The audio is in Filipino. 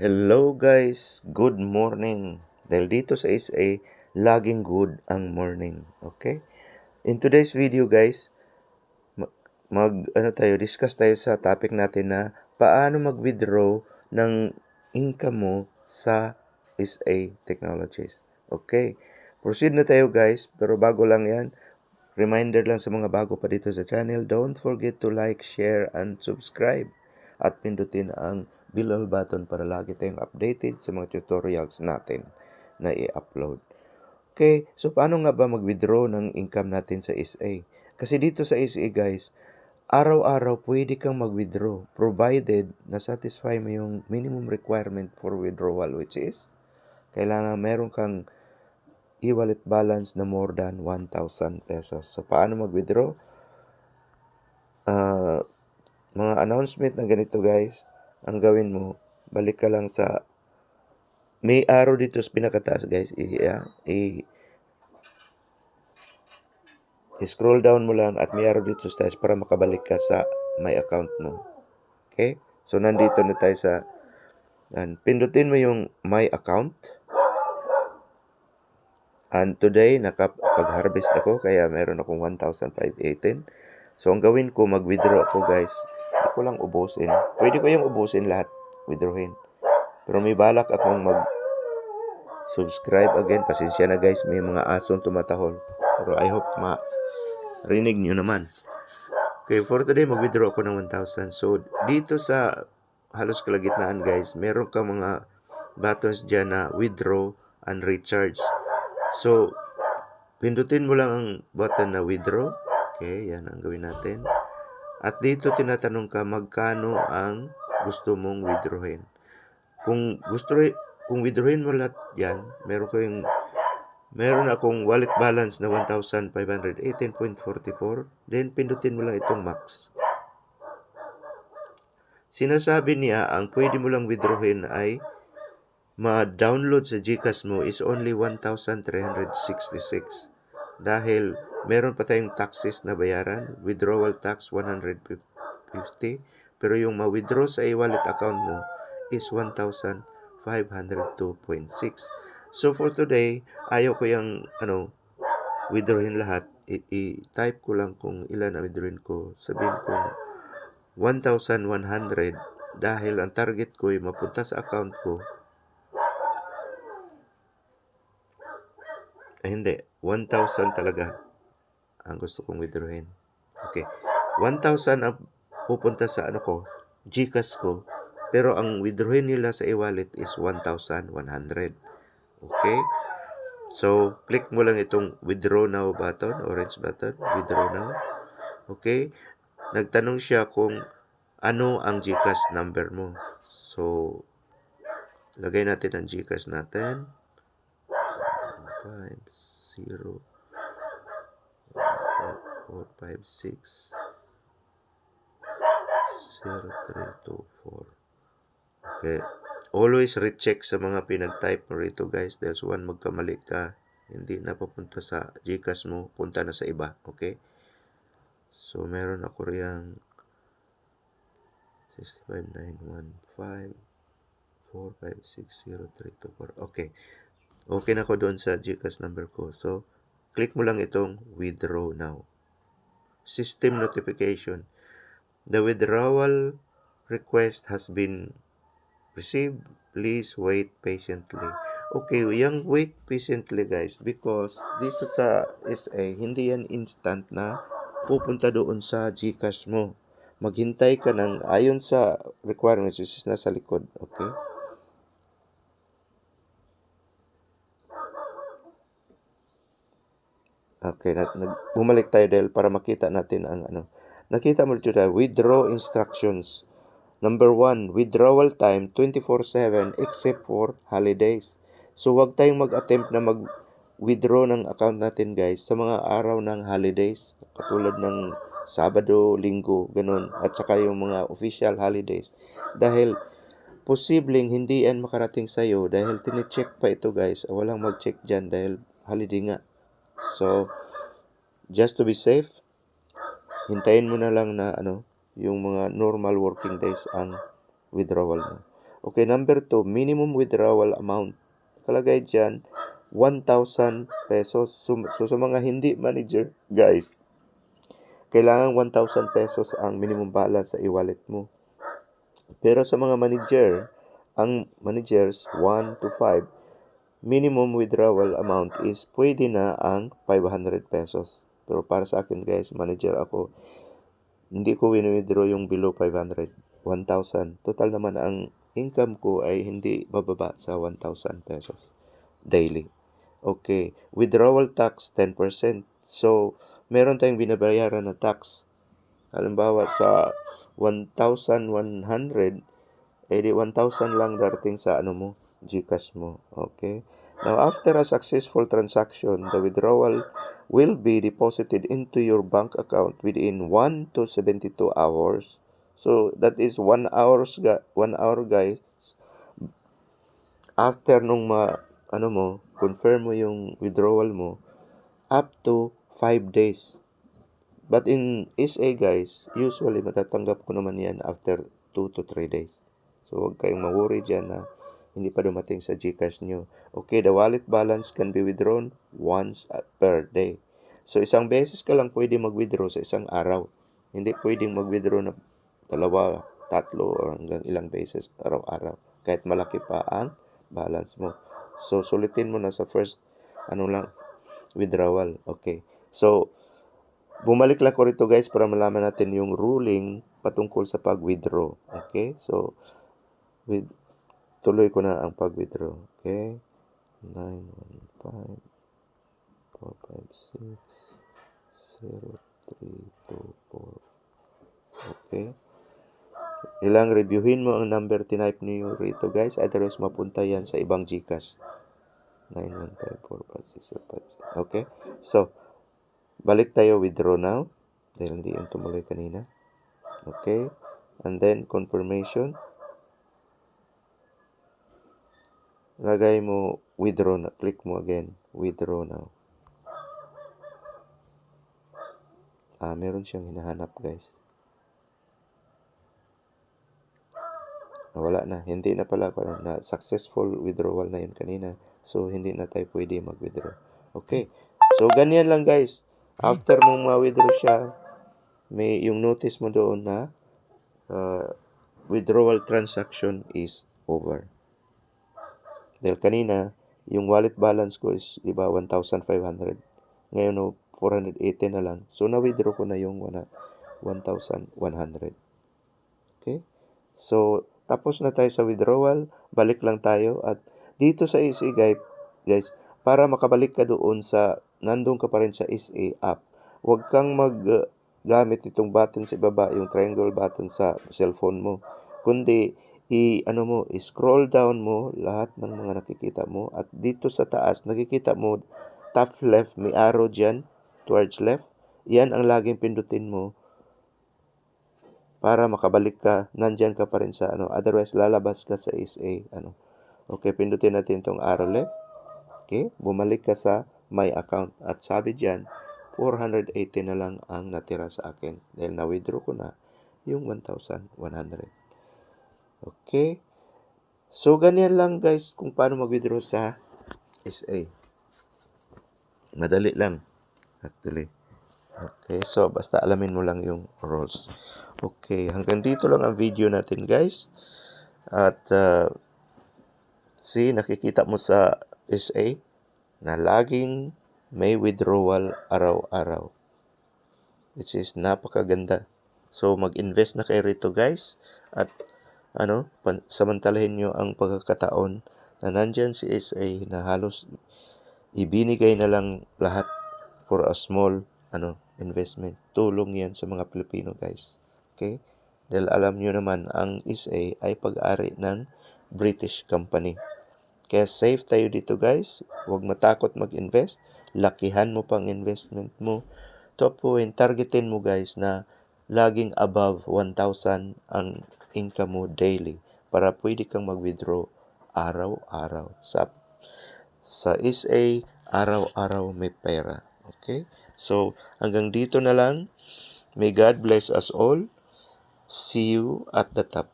Hello guys, good morning. Dahil dito sa SA, laging good ang morning. Okay? In today's video guys, ma- mag ano tayo, discuss tayo sa topic natin na paano mag-withdraw ng income mo sa SA Technologies. Okay? Proceed na tayo guys, pero bago lang yan, reminder lang sa mga bago pa dito sa channel, don't forget to like, share, and subscribe at pindutin ang below button para lagi tayong updated sa mga tutorials natin na i-upload. Okay, so paano nga ba mag-withdraw ng income natin sa SA? Kasi dito sa SA guys, araw-araw pwede kang mag-withdraw provided na satisfy mo yung minimum requirement for withdrawal which is kailangan meron kang e-wallet balance na more than 1,000 pesos. So paano mag-withdraw? Ah, mga announcement na ganito guys, ang gawin mo, balik ka lang sa may arrow dito sa pinakataas guys. I, yeah, i, scroll down mo lang at may arrow dito sa taas para makabalik ka sa my account mo. Okay? So nandito na tayo sa yan. Pindutin mo yung my account. And today, nakapag-harvest ako kaya meron akong 1,518. So, ang gawin ko, mag-withdraw ako guys. Ko lang ubusin. Pwede ko yung ubusin lahat. Withdrawin. Pero may balak akong mag subscribe again. Pasensya na guys, may mga asong tumatahol. Pero I hope ma rinig nyo naman. Okay, for today, mag-withdraw ako ng 1,000. So, dito sa halos kalagitnaan guys, meron ka mga buttons dyan na withdraw and recharge. So, pindutin mo lang ang button na withdraw. Okay, yan ang gawin natin. At dito tinatanong ka magkano ang gusto mong withdrawin. Kung gusto kung withdrawin mo lahat yan, meron ko yung meron akong wallet balance na 1,518.44. Then, pindutin mo lang itong max. Sinasabi niya, ang pwede mo lang withdrawin ay ma-download sa GCash mo is only 1,366. Dahil meron pa tayong taxes na bayaran, withdrawal tax 150, pero yung ma-withdraw sa e-wallet account mo is 1,502.6. So for today, ayaw ko yung ano, withdrawin lahat. I-type ko lang kung ilan ang withdrawin ko. Sabihin ko 1,100 dahil ang target ko ay mapunta sa account ko Ay, hindi. 1,000 talaga ang gusto kong withdrawin. Okay. 1,000 ang pupunta sa ano ko, Gcash ko. Pero ang withdrawin nila sa e-wallet is 1,100. Okay? So, click mo lang itong withdraw now button, orange button, withdraw now. Okay? Nagtanong siya kung ano ang Gcash number mo. So, lagay natin ang Gcash natin. 5, 0, 4, 5, 6, 0, 3, 2, 4. Okay. Always recheck sa mga pinag-type mo rito guys. Dahil one magkamali ka, hindi na papunta sa Gcash mo, punta na sa iba. Okay? So, meron ako riyang 65915 4560324. Okay. Okay na ako doon sa GCash number ko. So, click mo lang itong withdraw now. System notification. The withdrawal request has been received. Please wait patiently. Okay, yung wait patiently guys because dito sa SA, hindi yan instant na pupunta doon sa GCash mo. Maghintay ka ng ayon sa requirements which is nasa likod. Okay? Okay, nag, nag, bumalik tayo dahil para makita natin ang ano. Nakita mo dito tayo, withdraw instructions. Number one, withdrawal time 24-7 except for holidays. So, wag tayong mag-attempt na mag-withdraw ng account natin guys sa mga araw ng holidays. Katulad ng Sabado, Linggo, ganun. At saka yung mga official holidays. Dahil posibleng hindi yan makarating sa'yo dahil tinicheck pa ito guys. Walang mag-check dyan dahil holiday nga. So, just to be safe, hintayin mo na lang na ano, yung mga normal working days ang withdrawal mo. Okay, number 2, minimum withdrawal amount. Kalagay dyan, 1,000 pesos. So, so sa mga hindi manager, guys, kailangan 1,000 pesos ang minimum balance sa e-wallet mo. Pero sa mga manager, ang managers 1 to 5, minimum withdrawal amount is pwede na ang 500 pesos. Pero para sa akin guys, manager ako, hindi ko win-withdraw yung below 500, 1,000. Total naman ang income ko ay hindi bababa sa 1,000 pesos daily. Okay, withdrawal tax 10%. So, meron tayong binabayaran na tax. Halimbawa sa 1,100, eh di 1,000 lang darating sa ano mo, GCash mo. Okay? Now, after a successful transaction, the withdrawal will be deposited into your bank account within 1 to 72 hours. So, that is 1 hours, 1 hour guys. After nung ma, ano mo, confirm mo yung withdrawal mo, up to 5 days. But in SA guys, usually matatanggap ko naman yan after 2 to 3 days. So huwag kayong ma-worry dyan na hindi pa dumating sa GCash nyo. Okay, the wallet balance can be withdrawn once per day. So isang beses ka lang pwede mag-withdraw sa isang araw. Hindi pwedeng mag-withdraw na dalawa, tatlo, or hanggang ilang beses araw-araw. Kahit malaki pa ang balance mo. So sulitin mo na sa first ano lang withdrawal. Okay. So bumalik lang ko rito guys para malaman natin yung ruling patungkol sa pag-withdraw. Okay? So, with, tuloy ko na ang pag-withdraw. Okay? 915 456 0324 Okay? Ilang reviewin mo ang number tinype niyo rito guys. Otherwise, mapunta yan sa ibang Gcash. 9154566 Okay? So, balik tayo withdraw now. Dahil hindi yung tumuloy kanina. Okay? And then, confirmation. Lagay mo withdraw na. Click mo again. Withdraw now. Ah, meron siyang hinahanap guys. Wala na. Hindi na pala ako na successful withdrawal na yun kanina. So, hindi na tayo pwede mag-withdraw. Okay. So, ganyan lang guys. After mong ma-withdraw siya, may yung notice mo doon na uh, withdrawal transaction is over. Dahil kanina, yung wallet balance ko is, di ba, 1,500. Ngayon, no, 480 na lang. So, na-withdraw ko na yung 1,100. Okay? So, tapos na tayo sa withdrawal. Balik lang tayo. At dito sa SA, guys, para makabalik ka doon sa, nandun ka pa rin sa SA app, huwag kang mag, uh, itong button sa ibaba, yung triangle button sa cellphone mo. Kundi, i ano mo, i-scroll down mo lahat ng mga nakikita mo at dito sa taas nakikita mo top left may arrow diyan towards left. Yan ang laging pindutin mo para makabalik ka, nandyan ka pa rin sa ano, otherwise lalabas ka sa SA, ano. Okay, pindutin natin tong arrow left. Okay, bumalik ka sa my account at sabi diyan 480 na lang ang natira sa akin dahil na-withdraw ko na yung 1,100. Okay? So, ganyan lang guys kung paano mag-withdraw sa SA. Madali lang. Actually. Okay, so basta alamin mo lang yung rules. Okay, hanggang dito lang ang video natin guys. At uh, see, nakikita mo sa SA na laging may withdrawal araw-araw. Which is napakaganda. So, mag-invest na kayo rito guys. At ano, pan- samantalahin nyo ang pagkakataon na nandyan si SA na halos ibinigay na lang lahat for a small ano investment. Tulong yan sa mga Pilipino guys. Okay? Dahil alam nyo naman, ang SA ay pag-ari ng British company. Kaya safe tayo dito guys. Huwag matakot mag-invest. Lakihan mo pang investment mo. To point, targetin mo guys na laging above 1,000 ang income mo daily para pwede kang mag-withdraw araw-araw. Sa, sa SA, araw-araw may pera. Okay? So, hanggang dito na lang. May God bless us all. See you at the top.